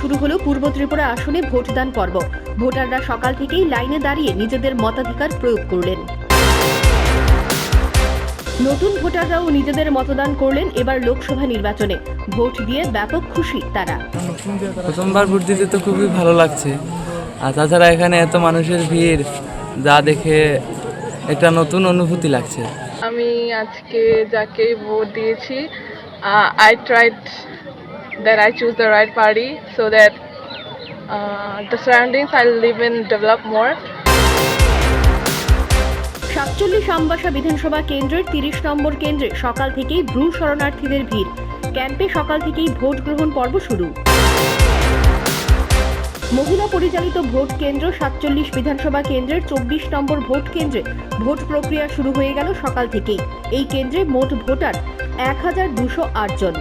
শুরু হলো পূর্ব ত্রিপুরা আসনে ভোটদান পর্ব। ভোটাররা সকাল থেকেই লাইনে দাঁড়িয়ে নিজেদের মতাধিকার প্রয়োগ করলেন। নতুন ভোটাররাও নিজেদের মতদান করলেন এবার লোকসভা নির্বাচনে। ভোট দিয়ে ব্যাপক খুশি তারা। প্রথমবার ভোট দিতে তো খুবই ভালো লাগছে। আর তাছাড়া এখানে এত মানুষের ভিড় যা দেখে একটা নতুন অনুভূতি লাগছে। আমি আজকে যাকে ভোট দিয়েছি I tried that I choose the right party so that the surroundings I live in develop more সাতচল্লিশ আমবাসা বিধানসভা কেন্দ্রের তিরিশ নম্বর কেন্দ্রে সকাল থেকেই ব্রু শরণার্থীদের ভিড়। ক্যাম্পে সকাল থেকেই ভোট গ্রহণ পর্ব শুরু। মহিলা পরিচালিত ভোট কেন্দ্র সাতচল্লিশ বিধানসভা কেন্দ্রের চব্বিশ নম্বর ভোট কেন্দ্রে ভোট প্রক্রিয়া শুরু হয়ে গেল সকাল থেকেই। এই কেন্দ্রে মোট ভোটার এক হাজার দুশো জন।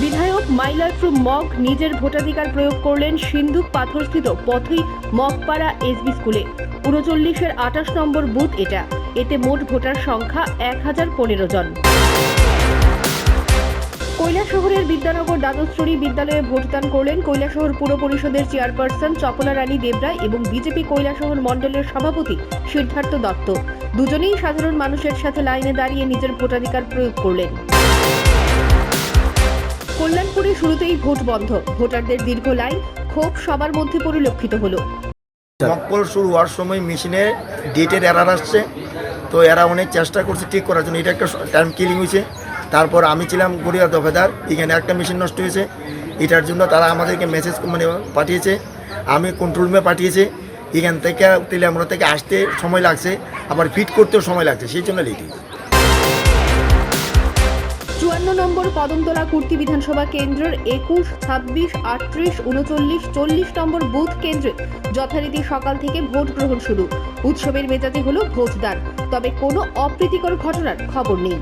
বিধায়ক মাইলার মাইলারফ্রু মগ নিজের ভোটাধিকার প্রয়োগ করলেন সিন্ধুক পাথরস্থিত পথই মগপাড়া এসবি স্কুলে। উনচল্লিশের আঠাশ নম্বর বুথ এটা। এতে মোট ভোটার সংখ্যা এক হাজার পনেরো জন। কৈলাসহরের বিদ্যানগর দ্বাদশ্রী বিদ্যালয়ে ভোটদান করলেন কৈলাসহর পুর পরিষদের চেয়ারপারসন চপলা রানী দেবরায় এবং বিজেপি কৈলাসহর মণ্ডলের সভাপতি সিদ্ধার্থ দত্ত। দুজনেই সাধারণ মানুষের সাথে লাইনে দাঁড়িয়ে নিজের ভোটাধিকার প্রয়োগ করলেন। কল্যাণপুরে শুরুতেই ভোট বন্ধ। ভোটারদের দীর্ঘ লাইন, ক্ষোভ সবার মধ্যে পরিলক্ষিত হলো। মক্কল শুরু হওয়ার সময় মেশিনে ডেটের এরার আসছে। তো এরা অনেক চেষ্টা করছে ঠিক করার জন্য। এটা একটা টাইম কিলিং হয়েছে। তারপর আমি ছিলাম গড়িয়া দফেদার, এখানে একটা মেশিন নষ্ট হয়েছে। এটার জন্য তারা আমাদেরকে মেসেজ মানে পাঠিয়েছে। আমি কন্ট্রোল রুমে পাঠিয়েছে। এখান থেকে তেলে আমরা থেকে আসতে সময় লাগছে। আবার ফিট করতেও সময় লাগছে। সেই জন্য লেট চুয়ান্ন নম্বর কদমতলা কুর্তি বিধানসভা কেন্দ্রের একুশ, ছাব্বিশ, আটত্রিশ, উনচল্লিশ, চল্লিশ নম্বর বুথ কেন্দ্রে যথারীতি সকাল থেকে ভোট গ্রহণ শুরু। উৎসবের মেজাজে হল ভোটদান, তবে কোনো অপ্রীতিকর ঘটনার খবর নেই।